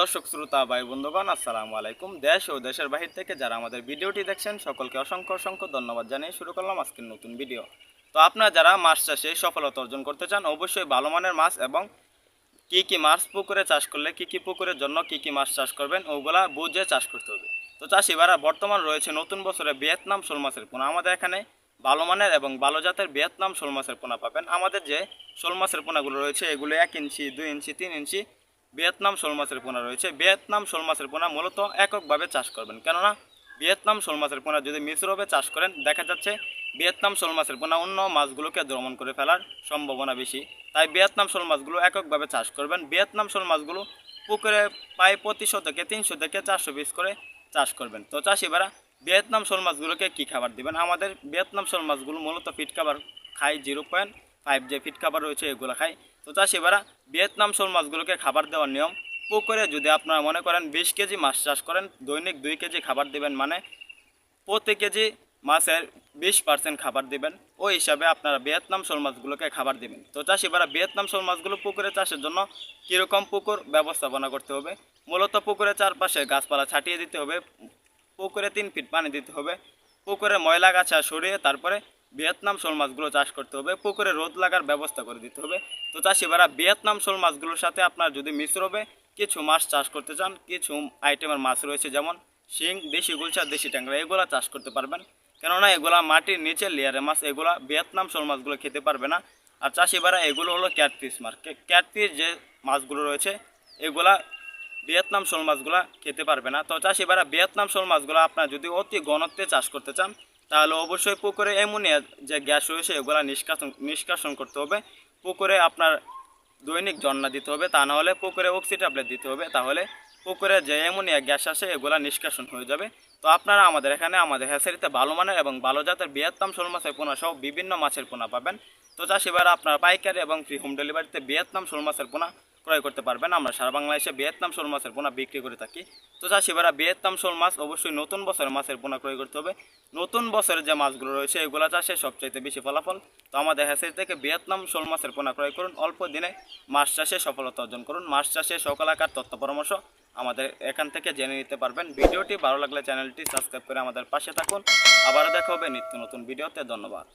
দর্শক, শ্রোতা ভাই বন্ধুগণ আসসালামু আলাইকুম। দেশ ও দেশের বাহির থেকে যারা আমাদের ভিডিওটি দেখছেন, সকলকে অসংখ্য অসংখ্য ধন্যবাদ জানিয়ে শুরু করলাম আজকের নতুন ভিডিও। তো আপনারা যারা মাছ চাষে সফলতা অর্জন করতে চান, অবশ্যই ভালো মানের মাছ এবং কি কি মাছ পুকুরে চাষ করলে, কি কি পুকুরের জন্য কি কি মাছ চাষ করবেন, ওগুলা বুঝে চাষ করতে হবে। তো চাষিবারা বর্তমান রয়েছে নতুন বছরে ভিয়েতনাম শোল মাছের পোনা। আমাদের এখানে ভালো মানের এবং ভালো জাতের ভিয়েতনাম শোল মাছের পোনা পাবেন। আমাদের যে শোল মাছের পোনাগুলো রয়েছে, এগুলো এক ইঞ্চি, দুই ইঞ্চি, তিন ইঞ্চি ভিয়েতনাম শোল মাছের পোনা রয়েছে। ভিয়েতনাম শোল মাছের পোনা মূলত এককভাবে চাষ করবেন। কেননা, ভিয়েতনাম শোল মাছের পোনা যদি মিশ্রভাবে চাষ করেন, দেখা যাচ্ছে ভিয়েতনাম শোল মাছের পোনা অন্য মাছগুলোকে দমন করে ফেলার সম্ভাবনা বেশি। তাই ভিয়েতনাম শোল মাছগুলো এককভাবে চাষ করবেন। ভিয়েতনাম শোল মাছগুলো পুকুরে প্রায় প্রতি শতকে তিনশো থেকে চারশো পিস করে চাষ করবেন। তো চাষিবারা ভিয়েতনাম শোল মাছগুলোকে কী খাবার দিবেন? আমাদের ভিয়েতনাম শোল মাছগুলো মূলত ফিট খাবার খায়, জিরো পয়েন্ট ফাইভ যে ফিট খাবার রয়েছে, এগুলো খায়। তো চাষিবারা ভিয়েতনাম শোল মাছগুলোকে খাবার দেওয়ার নিয়ম। পুকুরে যদি আপনারা মনে করেন বিশ কেজি মাছ চাষ করেন, দৈনিক দুই কেজি খাবার দিবেন মানে প্রতি কেজি মাছের বিশ পার্সেন্ট খাবার দিবেন। ওই হিসাবে আপনারা ভিয়েতনাম শোল মাছগুলোকে খাবার দিবেন। তো চাষিবারা ভিয়েতনাম শোল মাছগুলো পুকুরে চাষের জন্য কীরকম পুকুর ব্যবস্থাপনা করতে হবে? মূলত পুকুরের চারপাশে গাছপালা ছাটিয়ে দিতে হবে, পুকুরে তিন ফিট পানি দিতে হবে, পুকুরে ময়লা গাছা সরিয়ে তারপরে ভিয়েতনাম শোল মাছগুলো চাষ করতে হবে, পুকুরে রোদ লাগার ব্যবস্থা করে দিতে হবে। তো চাষিবারা ভিয়েতনাম শোল মাছগুলোর সাথে আপনার যদি মিশ্র হবে কিছু মাছ চাষ করতে চান, কিছু আইটেমের মাছ রয়েছে যেমন শিং, দেশি গুলশা, দেশি ট্যাংরা, এগুলা চাষ করতে পারবেন। কেননা এগুলা মাটির নিচে লেয়ারের মাছ, এগুলা ভিয়েতনাম শোল মাছগুলো খেতে পারবে না। আর চাষিবারা এগুলো হলো ক্যাটফিস মাছ। ক্যাটফিস যে মাছগুলো রয়েছে, এগুলা ভিয়েতনাম শোল মাছগুলা খেতে পারবে না। তো চাষিবারা ভিয়েতনাম শোল মাছগুলো আপনার যদি অতি ঘনত্বে চাষ করতে চান তাহলে অবশ্যই পুকুরে অ্যামোনিয়া যে গ্যাস রয়েছে, এগুলা নিষ্কাশন নিষ্কাশন করতে হবে। পুকুরে আপনার দৈনিক জন্না দিতে হবে, তা নাহলে পুকুরে অক্সি ট্যাবলেট দিতে হবে। তাহলে পুকুরে যে অ্যামোনিয়া গ্যাস আসে, এগুলা নিষ্কাশন হয়ে যাবে। তো আপনারা আমাদের এখানে, আমাদের হ্যাসারিতে ভালো মানের এবং ভালো জাতের ভিয়েতনাম শোল মাছের পোনা সহ বিভিন্ন মাছের পোনা পাবেন। তো চাষিবারা আপনার পাইকারি এবং ফ্রি হোম ডেলিভারিতে ভিয়েতনাম শোল মাছের পোনা ক্রয় করতে পারবেন। আমরা সারা বাংলাদেশে ভিয়েতনাম শোল মাছের পোনা বিক্রি করে থাকি। তো চাষিবারা ভিয়েতনাম শোল মাছ অবশ্যই নতুন বছরের মাছের পোনা ক্রয় করতে হবে। নতুন বছরের যে মাছগুলো রয়েছে, এগুলো চাষে সবচাইতে বেশি ফলাফল। তো আমাদের হ্যাসারি থেকে ভিয়েতনাম শোল মাছের পোনা ক্রয় করুন। অল্প দিনে মাছ চাষে সফলতা অর্জন করুন। মাছ চাষে সকল আকার তথ্য পরামর্শ আমাদের এখান থেকে জেনে নিতে পারবেন। ভিডিওটি ভালো লাগলে চ্যানেলটি সাবস্ক্রাইব করে আমাদের পাশে থাকুন। আবারও দেখা হবে নিত্য নতুন ভিডিওতে। ধন্যবাদ।